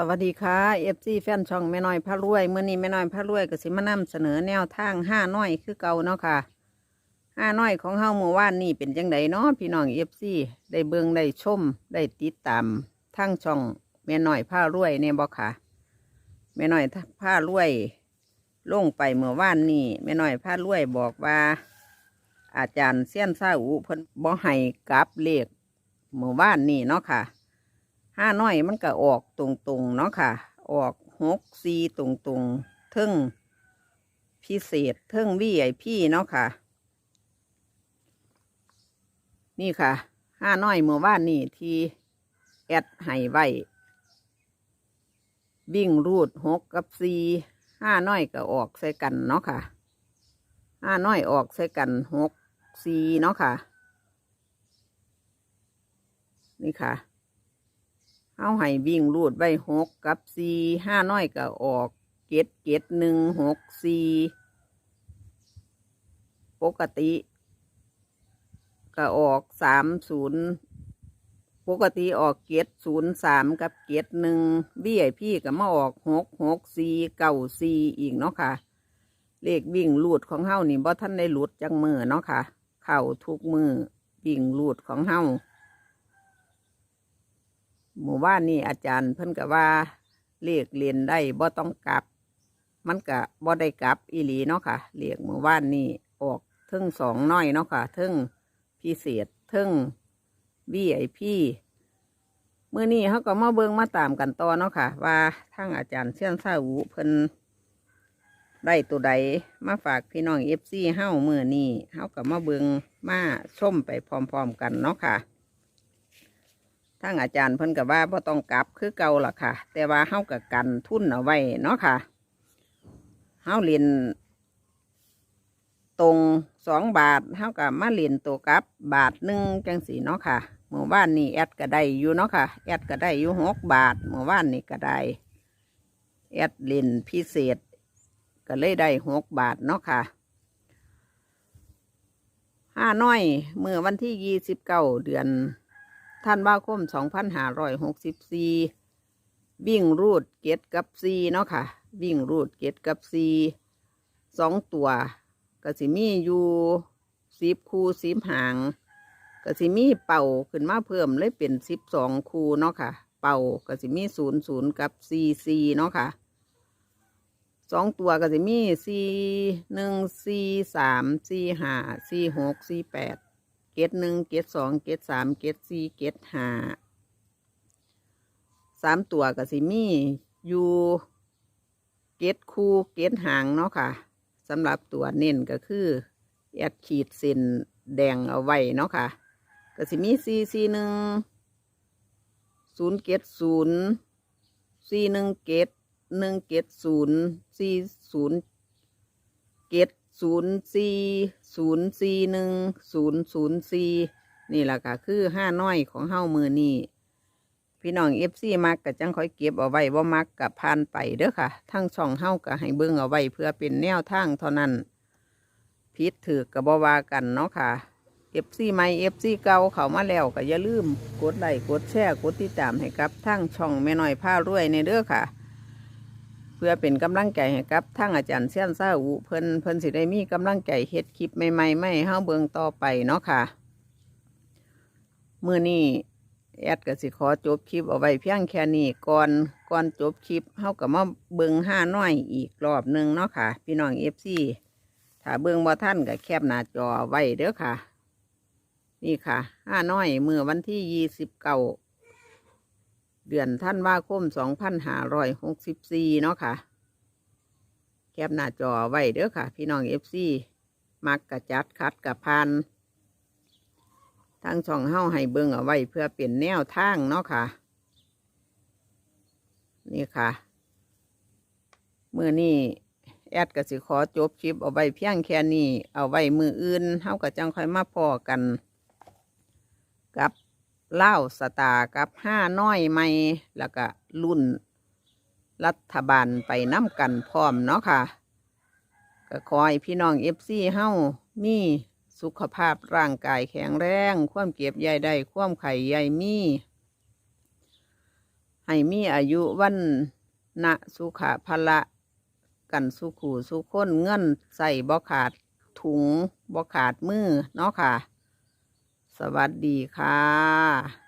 สวัสดีค่ะเอฟซีแฟนช่องแม่น้อยพระรวยเมื่อนี้แม่น้อยพระรวยก็สิมานำเสนอแนวทางห้าน้อยคือเก่าเนาะค่ะห้าน้อยของเฮาเมื่อวานนี่เป็นจังไดเนาะพี่น้องเอฟซีได้เบิงได้ชมได้ติดตามทางช่องแม่น้อยพระรวยเนี่ยบ่ค่ะแม่น้อยพระรวยลงไปเมื่อวานนี่แม่น้อยพระรวยบอกว่า อาจารย์เซียนซาอูเพิ่นบ่ให้กลับเลขเมื่อวานนี่เนาะค่ะ ห้าน้อยมันก็ออกตรงๆเนาะค่ะ ออกหกซีตรงๆเทิงพิเศษเทิงวีไอพี่เนาะค่ะ นี่ค่ะห้าน้อยเมื่อวานนี่ที่แอดไห้ไว้วิ่งรูดหกกับซีห้าน้อยก็ออกใส่กันเนาะค่ะห้าน้อยออกใส่กันหกซีเนาะค่ะ นี่ค่ะ เอาให้วิ่งรูดไว้หกกับสี่ห้าน้อยก็ออกเกตเกตหนึ่งหกสี่ปกติก็ออกสามศูนย์ปกติออกเกตศูนย์สามกับเกตหนึ่งบี้ไอพี่ก็มาออกหกหกสี่เก้าสี่อีกเนาะค่ะ เลขวิ่งรูดของเฮานี่บ่ท่านได้หลุดจังมือเนาะค่ะ เข่าทุกมือวิ่งรูดของเฮา หมู่บ้านนี่อาจารย์เพิ่นก็ว่าเลขเรียนได้บ่ต้องกลับ มันก็บ่ได้กลับอีหลีเนาะค่ะเลขหมู่บ้านนี่ออกทึ่งสองน้อยเนาะค่ะทึ่งพิเศษทึ่งวีไอพีเมื่อนี้เขาก็มาเบิงมาตามกันต่อเนาะค่ะ ว่าทางอาจารย์เชี่ยนซาอูเพิ่นได้ตัวใดมาฝากพี่น้องเอฟซีเฮ้าเมื่อนี้เขาก็มาเบิงมาชมไปพร้อมๆกันเนาะค่ะ ทางอาจารย์เพิ่นกับว่าบ่ต้องกลับคือเก่าล่ะค่ะ แต่ว่าเฮากับกันทุนเอาไว้เนาะค่ะเฮาเรียนตรงสองบาทเฮากับมาเรียนตัวกลับบาทหนึ่งจังสีเนาะค่ะเมื่อวานนี่แอดก็ได้อยู่เนาะค่ะแอดก็ได้อยู่หกบาทเมื่อวานนี่ก็ได้แอดเรียนพิเศษ ก็เลยได้หกบาทเนาะค่ะห้าน้อยเมื่อวันที่ยี่สิบเก้าเดือน ท่านว่าคมสองพันห้าร้อยหกสิบสี่วิ่งรูดเกตกับซีเนาะค่ะ วิ่งรูดเกตกับซีสองตัวกสิมีอยู่สิบคูสิบหางกสิมีเป่าขึ้นมาเพิ่มเลยเป็นสิบสองคูเนาะค่ะ เป่ากสิมีศูนย์ศูนย์กับซีซีเนาะค่ะสองตัวก็สิมีซีหนึ่งซีสามซีห้าซีหกซีแปด เกตหนึ่งเกตสองเกตสามเกตสี่เกตห้าสามตัวกับสิมีอยู่เกตคู่เกตหางเนาะค่ะสำหรับตัวเน้นก็คือแอดขีดเส้นแดงเอาไว้เนาะค่ะก็สิมีสี่สี่หนึ่งศูนย์เกตศูนย์สี่หนึ่งเกตหนึ่งเกตศูนย์สี่ศูนย์เกต ศูนย์สี่ศูนย์สี่หนึ่งศูนย์ศูนย์สี่นี่แหละค่ะคือห้าน้อยของเฮ้ามือนี่พี่น้องเอฟซีมักกับจังคอยเก็บเอาไว้ว่ามักกับพานไปเด้อค่ะ ทั้งช่องเฮ้ากับให้เบิ้งเอาไว้เพื่อเป็นแนวทางเท่านั้นพิษถือกับบวากันเนาะค่ะเอฟซีใหม่เอฟซีเก่าเขามาแล้วก็อย่าลืม กดไลค์กดแชร์กดติดตามให้กับทั้งช่องแม่น้อยผ้ารวยในเด้อค่ะ เพื่อเป็นกำลังใจให้กับทั้งอาจารย์เซียนซาอุเพิ่นเพิ่นสิได้มีกำลังใจเฮ็ดคลิปใหม่ๆไม่ให้เฮาเบิ่งต่อไปเนาะค่ะมื้อนี้แอดก็สิขอจบคลิปเอาไว้เพียงแค่นี้ก่อนก่อนจบคลิปเฮาก็มาเบิ่งห้าน้อยอีกรอบหนึงเนาะค่ะ พี่น้อง FC ถ้าเบิ่งบ่ทันก็แคบหน้าจอไว้เด้อค่ะ นี่ค่ะห้าน้อยเมื่อวันที่ยี่สิบเก้า เดือนท่านว่าคมสองพันห้าร้อยหกสิบสี่เนาะค่ะ แคปหน้าจอไว้เด้อค่ะ พี่น้องเอฟซีมักกระจัดคัดกะพันทั้งช่องเฮ้าให้เบิ่งเอาไว้เพื่อเปลี่ยนแนวทางเนาะค่ะ นี่ค่ะเมื่อนี้แอดก็สิขอจบคลิปเอาไว้เพียงแค่นี้ เอาไว้มืออื่นเฮ้าก็จังค่อยมาพอกัน กับ เล่าสตากับห้าน้อยไม่แล้วก็รุ่นรัฐบาลไปน้ำกันพร้อมเนาะค่ะ ก็ขอให้พี่น้องเอฟซีเฮ้ามีสุขภาพร่างกายแข็งแรง ความเก็บใยได้ ความไข่ใยมี ให้มีอายุวันนะสุขะพละ กันสุขูสุคนเงินใส่บ่ขาดถุงบ่ขาดมือเนาะค่ะ สวัสดีค่ะ